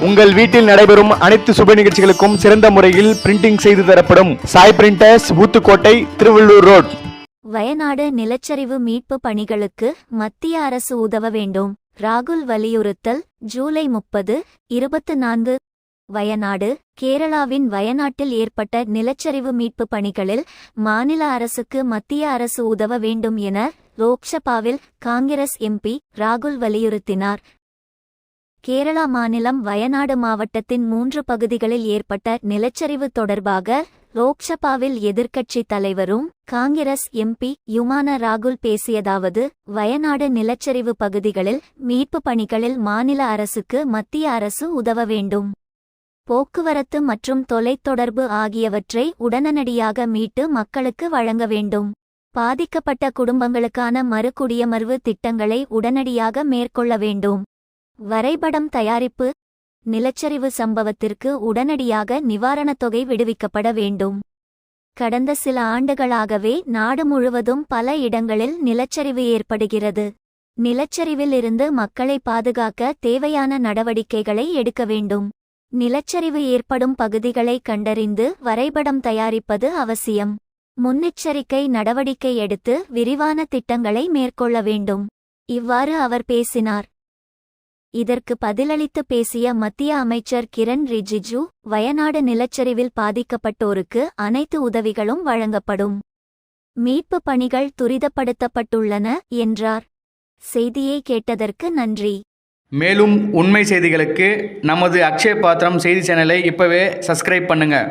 உங்கள் வீட்டில் நடைபெறும் அனைத்து சுப நிகழ்ச்சிகளுக்கும் சிறந்த முறையில் பிரிண்டிங் செய்து தரப்படும் சாய் பிரிண்டர்ஸ் ஊத்துக்கோட்டை திருவள்ளூர் ரோட். வயநாடு நிலச்சரிவு மீட்பு பணிகளுக்கு மத்திய அரசு உதவ வேண்டும். ராகுல் வலியுறுத்தல் ஜூலை முப்பது இருபத்து நான்கு. வயநாடு கேரளாவின் வயநாட்டில் ஏற்பட்ட நிலச்சரிவு மீட்பு பணிகளில் மாநில அரசுக்கு மத்திய அரசு உதவ வேண்டும் என லோக்சபாவில் காங்கிரஸ் எம்பி ராகுல் வலியுறுத்தினார். கேரளா மாநிலம் வயநாடு மாவட்டத்தின் மூன்று பகுதிகளில் ஏற்பட்ட நிலச்சரிவு தொடர்பாக லோக்சபாவில் எதிர்க்கட்சித் தலைவரும் காங்கிரஸ் எம்பி யுமான ராகுல் பேசியதாவது வயநாடு நிலச்சரிவு பகுதிகளில் மீட்பு பணிகளில் மாநில அரசுக்கு மத்திய அரசு உதவ வேண்டும். போக்குவரத்து மற்றும் தொலைத்தொடர்பு ஆகியவற்றை உடனடியாக மீட்டு மக்களுக்கு வழங்க வேண்டும். பாதிக்கப்பட்ட குடும்பங்களுக்கான மறுகுடியமர்வு திட்டங்களை உடனடியாக மேற்கொள்ள வேண்டும். வரைபடம் தயாரிப்பு நிலச்சரிவு சம்பவத்திற்கு உடனடியாக நிவாரணத் தொகை விடுவிக்கப்பட வேண்டும். கடந்த சில ஆண்டுகளாகவே நாடு முழுவதும் பல இடங்களில் நிலச்சரிவு ஏற்படுகிறது. நிலச்சரிவில் இருந்து மக்களை பாதுகாக்க தேவையான நடவடிக்கைகளை எடுக்க வேண்டும். நிலச்சரிவு ஏற்படும் பகுதிகளை கண்டறிந்து வரைபடம் தயாரிப்பது அவசியம். முன்னெச்சரிக்கை நடவடிக்கை எடுத்து விரிவான திட்டங்களை மேற்கொள்ள வேண்டும். இவ்வாறு அவர் பேசினார். இதற்கு பதிலளித்து பேசிய மத்திய அமைச்சர் கிரண் ரிஜிஜு வயநாடு நிலச்சரிவில் பாதிக்கப்பட்டோருக்கு அனைத்து உதவிகளும் வழங்கப்படும். மீட்பு பணிகள் துரிதப்படுத்தப்பட்டுள்ளன என்றார். செய்தியை கேட்டதற்கு நன்றி. மேலும் உண்மை செய்திகளுக்கு நமது அக்ஷய பாத்திரம் செய்தி சேனலை இப்போவே சப்ஸ்கிரைப் பண்ணுங்கள்